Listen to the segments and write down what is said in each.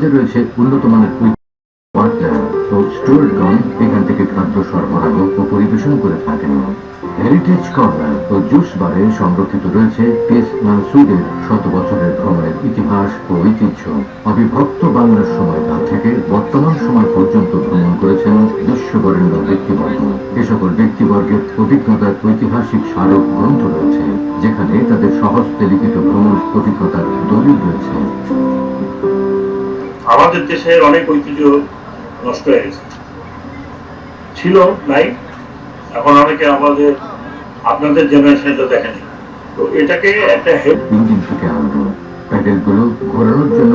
জাহাজে রয়েছে উন্নত মানের ও স্টুয়ার্ডগণ এখান থেকে খাদ্য সরবরাহ ও পরিবেশন করে থাকেন। হেরিটেজ কর্নার ও জুস বারে সংরক্ষিত রয়েছে এস মানসুদের শত বছরের ভ্রমণের ইতিহাস ও ঐতিহ্য। অবিভক্ত বাংলার সময়কাল থেকে বর্তমান সময় পর্যন্ত ভ্রমণ করেছেন বিশ্ববরেণ্য ব্যক্তিবর্গ। এ সকল ব্যক্তিবর্গের অভিজ্ঞতার ঐতিহাসিক স্মারক গ্রন্থ রয়েছে, যেখানে তাদের সহজতে লিখিত ভ্রমণ অভিজ্ঞতার দলিল রয়েছে। আমাদের দেশের অনেক ঐতিহ্য নষ্ট হয়ে গেছে। ছিল, নাই। এখন অনেকে আমাদের, আপনাদের জেনারেশনটা দেখেনি। তো এটাকে একটা হেল্প প্যাডেলগুলো ঘোরানোর জন্য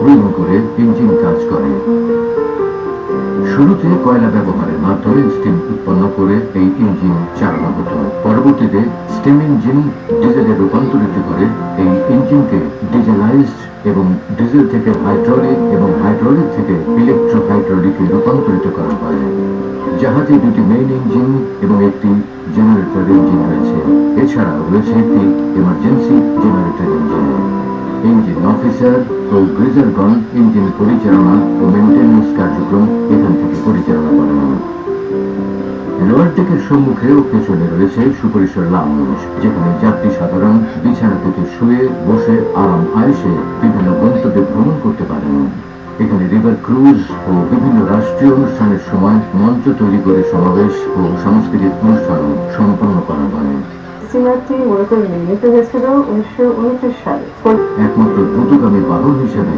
হুইল করে ইঞ্জিন কাজ করে। শুরুতে কয়লা ব্যবহারের মাধ্যমে স্টিম উৎপন্ন করে এই ইঞ্জিন চালানো হতো। পরবর্তীতে স্টিম ইঞ্জিন ডিজেলে রূপান্তরিত করে এই ইঞ্জিনকে ডিজেলাইজড এবং ডিজেল থেকে হাইড্রোলিক এবং হাইড্রোলিক থেকে ইলেকট্রো হাইড্রোলিকে রূপান্তরিত করা হয়। জাহাজে দুটি মেইন ইঞ্জিন এবং একটি জেনারেটর ইঞ্জিন রয়েছে। এছাড়াও রয়েছে একটি emergency generator engine engine officer ও গ্রিজারগণ ইঞ্জিন পরিচালনা ও মেনটেন্যান্স কার্যক্রম এখান থেকে পরিচালনা করেন। লোয়ার ডেকের সম্মুখে ও পেছনে রয়েছে সুপরিসর লাউঞ্জ যেখানে যাত্রী সাধারণ বিছানা থেকে শুয়ে বসে আরাম আয়েসে বিভিন্ন গন্তব্যে ভ্রমণ করতে পারেন। এখানে রিভার ক্রুজ ও বিভিন্ন রাষ্ট্রীয় অনুষ্ঠানের সময় মঞ্চ তৈরি করে সমাবেশ ও সাংস্কৃতিক অনুষ্ঠান সম্পন্ন করা হয়। একমাত্র দ্রুতগামী বাহন হিসেবে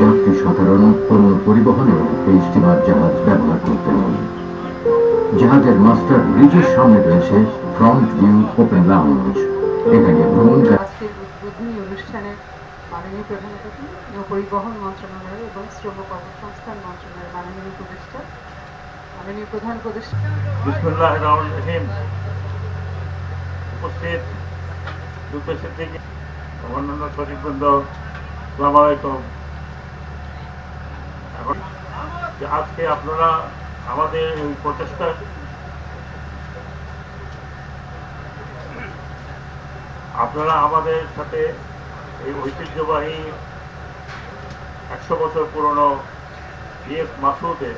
যাত্রী সাধারণ পণ্য পরিবহনেও এই স্টিমার জাহাজ ব্যবহার করতেন। জাহাজের মাস্টার ব্রিজের সামনে রয়েছে ফ্রন্ট ভিউ ওপেন লাউঞ্জ। এখানে ভ্রমণকারী উদ্বোধনী অনুষ্ঠানে মাননীয় প্রধান অতিথি নৌপরিবহন মন্ত্রণালয় এবং শ্রম কর্মসংস্থান মন্ত্রণালয়ের মাননীয় উপদেষ্টা মাননীয় প্রধান উপদেষ্টা। উপস্থিত থেকে অন্যান্য সচিববৃন্দ সালাম আলাইকুম। এখন যে আজকে আপনারা আমাদের প্রচেষ্টা আপনারা আমাদের সাথে এই ঐতিহ্যবাহী একশো বছর পুরনো বিএস মাসুদে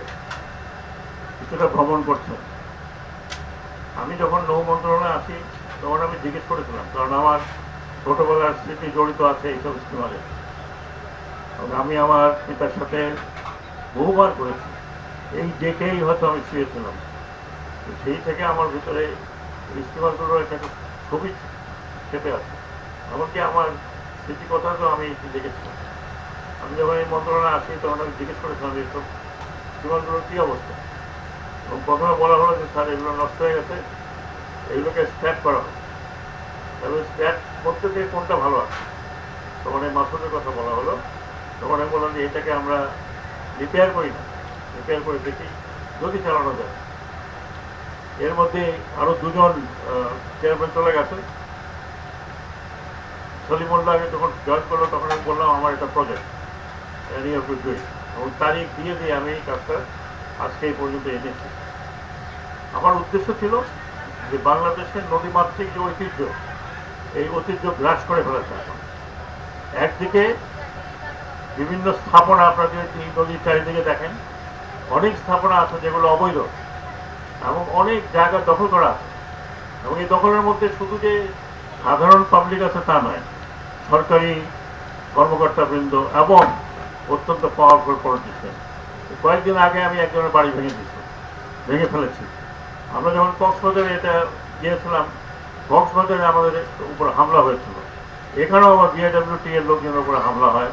কিছুটা ভ্রমণ করছেন। আমি যখন নৌ মন্ত্রণালয়ে আসি, তখন আমি জিজ্ঞেস করেছিলাম, কারণ আমার ছোটবেলার স্মৃতি জড়িত আছে এইসব স্টিমারে আমি আমার পিতার সাথে বহুবার করেছি। এই ডেকেই হয়তো আমি শুয়েছিলাম সেই থেকে আমার ভিতরে এই স্টিমারগুলোর একটা খুবই চেপে আছে। এমনকি আমার স্মৃতি কথা তো আমি দেখেছিলাম। আমি যখন এই মন্ত্রণালয়ে আসি, তখন আমি জিজ্ঞেস করেছিলাম যে এইসব স্টিমারগুলোর কী অবস্থা? এবং প্রথমে বলা হলো যে, স্যার, এগুলো নষ্ট হয়ে গেছে, এগুলোকে স্ক্র্যাপ করা হবে তবে স্ক্র্যাপ করতে গিয়ে কোনটা ভালো আছে? তখন এই মাসুদের কথা বলা হলো। তখন আমি বললাম যে, এটাকে আমরা রিপেয়ার করি না। রিপেয়ার করে দেখি যদি চালানো যায়। এর মধ্যে আরও দুজন চেয়ারম্যান চলে গেছে। সলিমুল্লাহ যখন জয়েন করল, তখন আমি বললাম, আমার একটা প্রজেক্ট এবং তারিখ দিয়ে দিয়ে আমি এই কাজটা আজকে এই পর্যন্ত এনেছি। আমার উদ্দেশ্য ছিল যে বাংলাদেশের নদীমাতৃক যে ঐতিহ্য, এই ঐতিহ্য গ্রাস করে ফেলেছে এখন। একদিকে বিভিন্ন স্থাপনা, আপনারা যদি নদীর চারিদিকে দেখেন অনেক স্থাপনা আছে যেগুলো অবৈধ এবং অনেক জায়গা দখল করা আছে। এবং এই দখলের মধ্যে শুধু যে সাধারণ পাবলিক আছে তা নয়, সরকারি কর্মকর্তাবৃন্দ এবং অত্যন্ত পাওয়ারফুল পলিটিশিয়ান কয়েকদিন আগে আমি একজনের বাড়ি ভেঙে দিয়েছি, ভেঙে ফেলেছি। আমরা যখন কক্সবাজারে এটা গিয়েছিলাম, কক্সবাজারে আমাদের উপর হামলা হয়েছিল। এখানেও আবার বিআইডব্লিউটি এর লোকজনের উপরে হামলা হয়।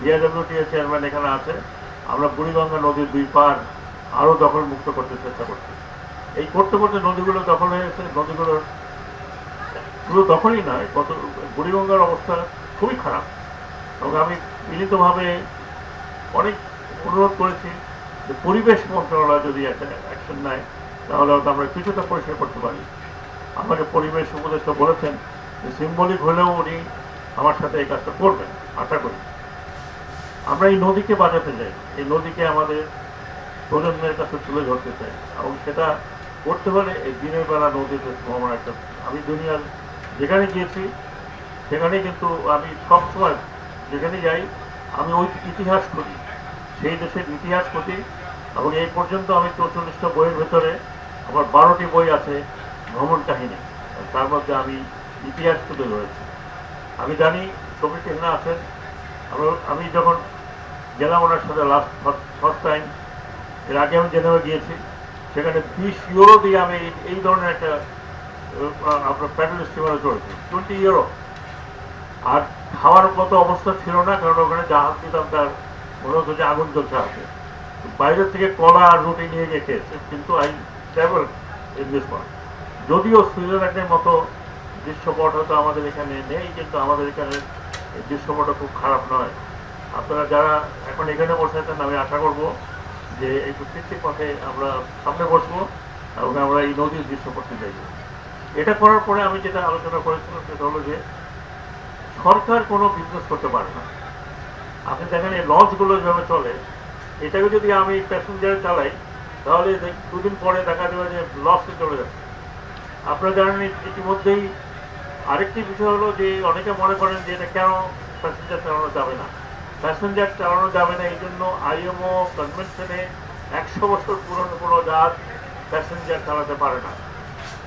বিআইডব্লিউটি এর চেয়ারম্যান এখানে আছে। আমরা বুড়িগঙ্গা নদীর দুই পার আরও দখল মুক্ত করতে চেষ্টা করছি। এই করতে করতে নদীগুলো দখল হয়ে গেছে নদীগুলোর শুধু দখলই নয়, কত বুড়িগঙ্গার অবস্থা খুবই খারাপ। এবং আমি মিলিতভাবে অনেক অনুরোধ করেছি যে পরিবেশ মন্ত্রণালয় যদি একটা অ্যাকশন নেয়, তাহলে হয়তো আমরা কিছুটা পরিষ্কার করতে পারি। আমাকে পরিবেশ উপদেষ্টা বলেছেন যে সিম্বলিক হলেও উনি আমার সাথে এই কাজটা করবেন, আশা করি। আমরা এই নদীকে বাঁচাতে চাই। এই নদীকে আমাদের প্রজন্মের কাছে তুলে ধরতে চাই এবং সেটা করতে পারে এই দিনের বেলা নদীতে ভ্রমণ একটা আমি দুনিয়ার যেখানে গিয়েছি, সেখানে কিন্তু আমি সবসময় যেখানে যাই, আমি ওই ইতিহাস করি সেই দেশের ইতিহাস করি এবং এই পর্যন্ত আমি চৌচল্লিশটা বইয়ের ভেতরে আমার বারোটি বই আছে ভ্রমণ কাহিনী। তার মধ্যে আমি ইতিহাস তুলে ধরেছি। আমি জানি ছবি টেহনা আছেন আমি যখন ওনার সাথে লাস্ট ফার্স্ট টাইম এর আগে আমি জেনেভা গিয়েছি, সেখানে বিশ ইউরো দিয়ে আমি এই- ধরনের একটা আপনার প্যাডেল স্টিমারে চড়েছি টোয়েন্টি ইউরো আর খাওয়ার মতো অবস্থা ছিল না, কারণ ওখানে জাহাজ দিতাম তার মনে হতো যে আগুন জ্বলছে আছে বাইরে থেকে কলা আর রুটি নিয়ে গিয়ে খেয়েছে, কিন্তু I travel in this world যদিও সুইজারল্যান্ডের মতো দৃশ্যপট হয়তো আমাদের এখানে নেই, কিন্তু আমাদের এখানে দৃশ্যপটটা খুব খারাপ নয়। আপনারা যারা এখন এখানে বসে আছেন, আমি আশা করব যে এই কৃত্রিম পথে আমরা সামনে বসবো এবং আমরা এই নদীর দৃশ্য করতে দেখব এটা করার পরে আমি যেটা আলোচনা করেছিলাম সেটা হলো যে, সরকার কোনো বিজনেস করতে পারে না। আপনি দেখেন এই লঞ্চগুলো যেভাবে চলে, এটাকে যদি আমি প্যাসেঞ্জার চালাই, তাহলে দুদিন পরে দেখা যাবে যে লসে চলে যাচ্ছে। আপনারা জানেন ইতিমধ্যেই আরেকটি বিষয় হলো যে, অনেকে মনে করেন যে এটা কেন প্যাসেঞ্জার চালানো যাবে না। প্যাসেঞ্জার চালানো যাবে না, এই জন্য আইএমও কনভেনশনে একশো বছর পুরনো কোনো জাহাজ প্যাসেঞ্জার চালাতে পারে না।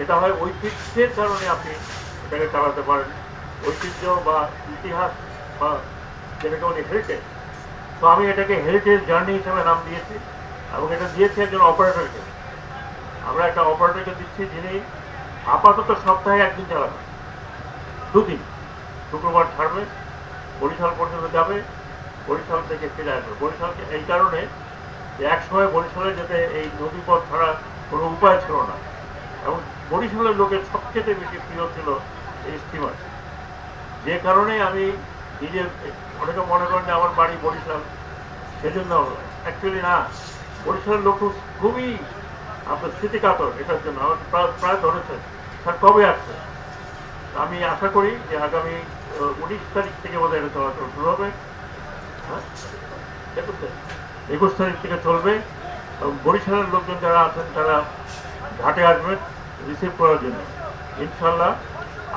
এটা হয় ঐতিহ্যের কারণে আপনি এটাকে চালাতে পারেন। ঐতিহ্য বা ইতিহাস বা যেটাকে বলি হেরিটেজ তো আমি এটাকে হেরিটেজ জার্নি হিসেবে নাম দিয়েছি এবং এটা দিয়েছি একজন অপারেটরকে আমরা একটা অপারেটরকে দিচ্ছি যিনি আপাতত সপ্তাহে একদিন চালাবেন। দুদিন। শুক্রবার ছাড়বে, বরিশাল পর্যন্ত যাবে বরিশাল থেকে ফিরে আসবে। বরিশালকে এই কারণে এক সময় বরিশালে যেতে এই নদীপথ ছাড়া কোনো উপায় ছিল না। এবং বরিশালের লোকের সবচেয়ে বেশি প্রিয় ছিল এই স্টিমার। যে কারণে আমি নিজের, অনেকে মনে করেন যে আমার বাড়ি বরিশাল, সেজন্য অ্যাকচুয়ালি না, বরিশালের লোক খুবই আপনার স্মৃতিকাতর এটার জন্য। আমার প্রায় প্রায় ধরেছে। স্যার, কবে আসছে আমি আশা করি যে আগামী উনিশ তারিখ থেকে বোধহয় এটা চলাচল শুরু হবে। একুশে একুশ তারিখ থেকে চলবে। বরিশালের লোকজন যারা আছেন, তারা ঘাটে আসবেন রিসিভ করার জন্য। ইনশাল্লাহ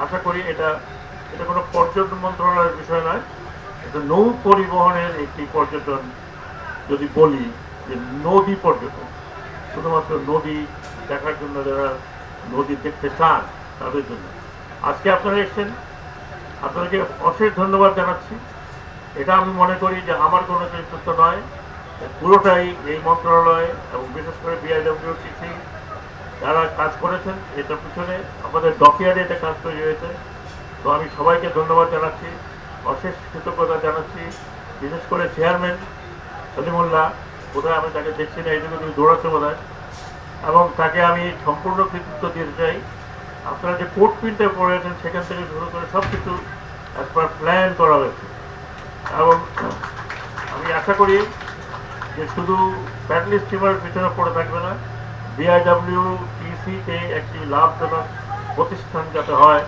আশা করি এটা এটা কোনো পর্যটন মন্ত্রণালয়ের বিষয় নয়। এটা নৌ পরিবহনের একটি পর্যটন, যদি বলি, যে নদী পর্যটন। শুধুমাত্র নদী দেখার জন্য যারা নদী দেখতে চান, তাদের জন্য। আজকে আপনারা এসেছেন। আপনাদেরকে অশেষ ধন্যবাদ জানাচ্ছি। এটা আমি মনে করি যে আমার কোনো কৃতিত্ব নয়। পুরোটাই এই মন্ত্রণালয় এবং বিশেষ করে বিআইডব্লিউটিসি যারা কাজ করেছেন এটার পিছনে আমাদের ডকিয়ারে এটা কাজ তৈরি হয়েছে। তো আমি সবাইকে ধন্যবাদ জানাচ্ছি, অশেষ কৃতজ্ঞতা জানাচ্ছি। বিশেষ করে চেয়ারম্যান সলিমুল্লাহ, বোধহয় আমি তাকে দেখছি না এই জন্য তুমি দৌড়াচ্ছে বোধ এবং তাকে আমি সম্পূর্ণ কৃতিত্ব দিতে চাই। আপনারা যে কোর্ট প্রিন্টে পড়েছেন, সেখান থেকে শুরু করে সব কিছু একবার প্ল্যান করা হয়েছে। এবং আমি আশা করি যে শুধু প্যাডলি স্টিমার পিছনে পড়ে থাকবে না বিআইডব্লিউ টিসিতে একটি লাভজনক প্রতিষ্ঠান যাতে হয়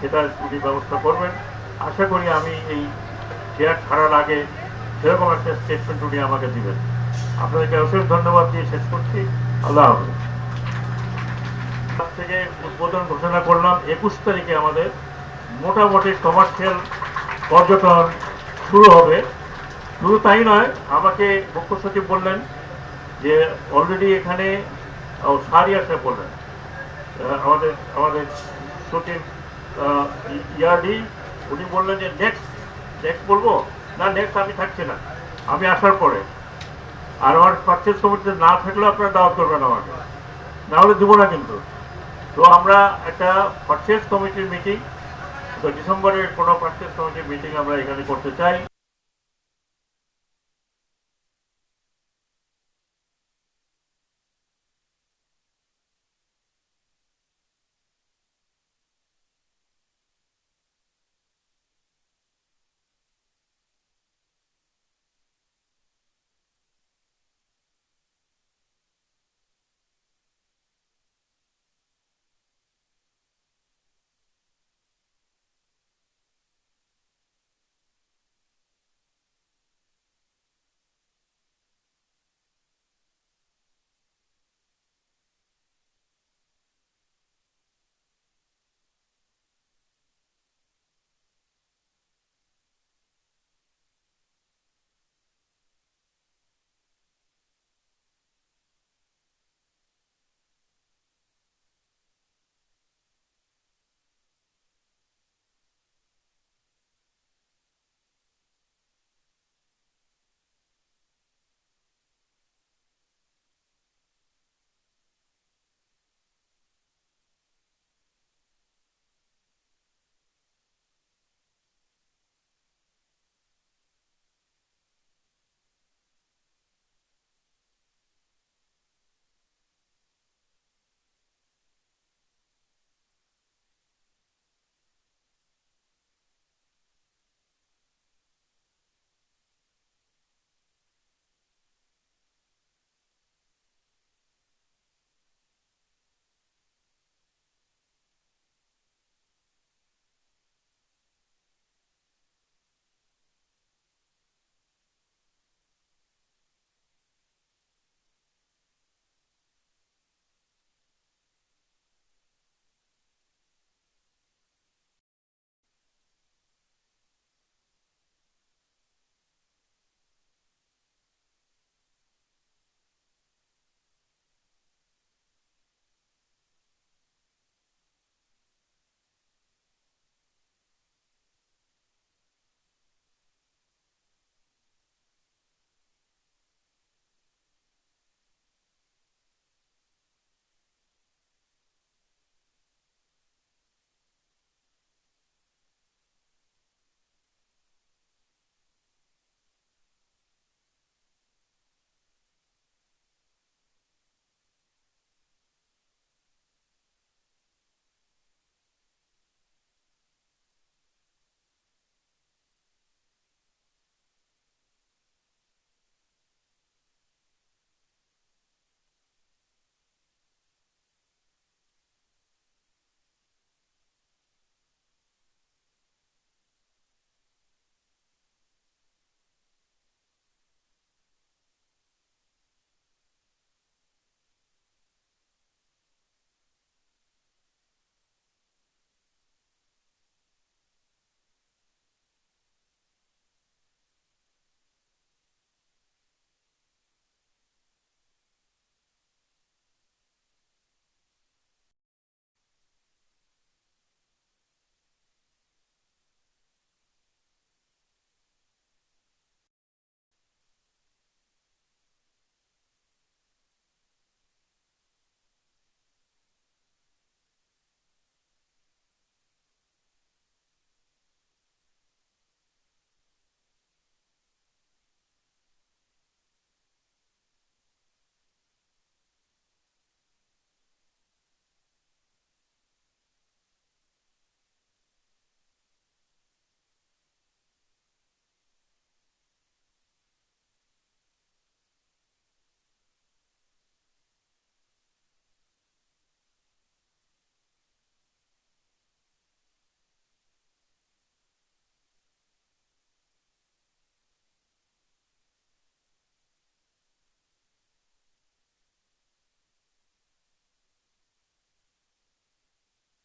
সেটা উনি ব্যবস্থা করবেন। আশা করি আমি এই চেয়ার ছাড়ার আগে সেরকম একটা স্টেটমেন্ট উনি আমাকে দিবেন। আপনাদেরকে অশেষ ধন্যবাদ দিয়ে শেষ করছি। আল্লাহ হাফেজ। থেকে উদ্বোধন ঘোষণা করলাম, একুশ তারিখে আমাদের মোটামুটি কমার্শিয়াল পর্যটন শুরু হবে। শুধু তাই নয়, আমাকে মুখ্য সচিব বললেন যে অলরেডি এখানে সারি আসে বললেন। আমাদের আমাদের সচিব ইয়ারডি, উনি বললেন যে নেক্সট নেক্সট বলব? না নেক্সট আমি থাকছি না। আমি আসার পরে। আর আমার পার্চেস কমিটিতে না থাকলেও আপনারা দাওয়াত করবেন আমাকে। না হলে দেবো না কিন্তু। তো আমরা একটা পার্চেস কমিটির মিটিং তো ডিসেম্বরের কোনো পার্চেস কমিটির মিটিং আমরা এখানে করতে চাই।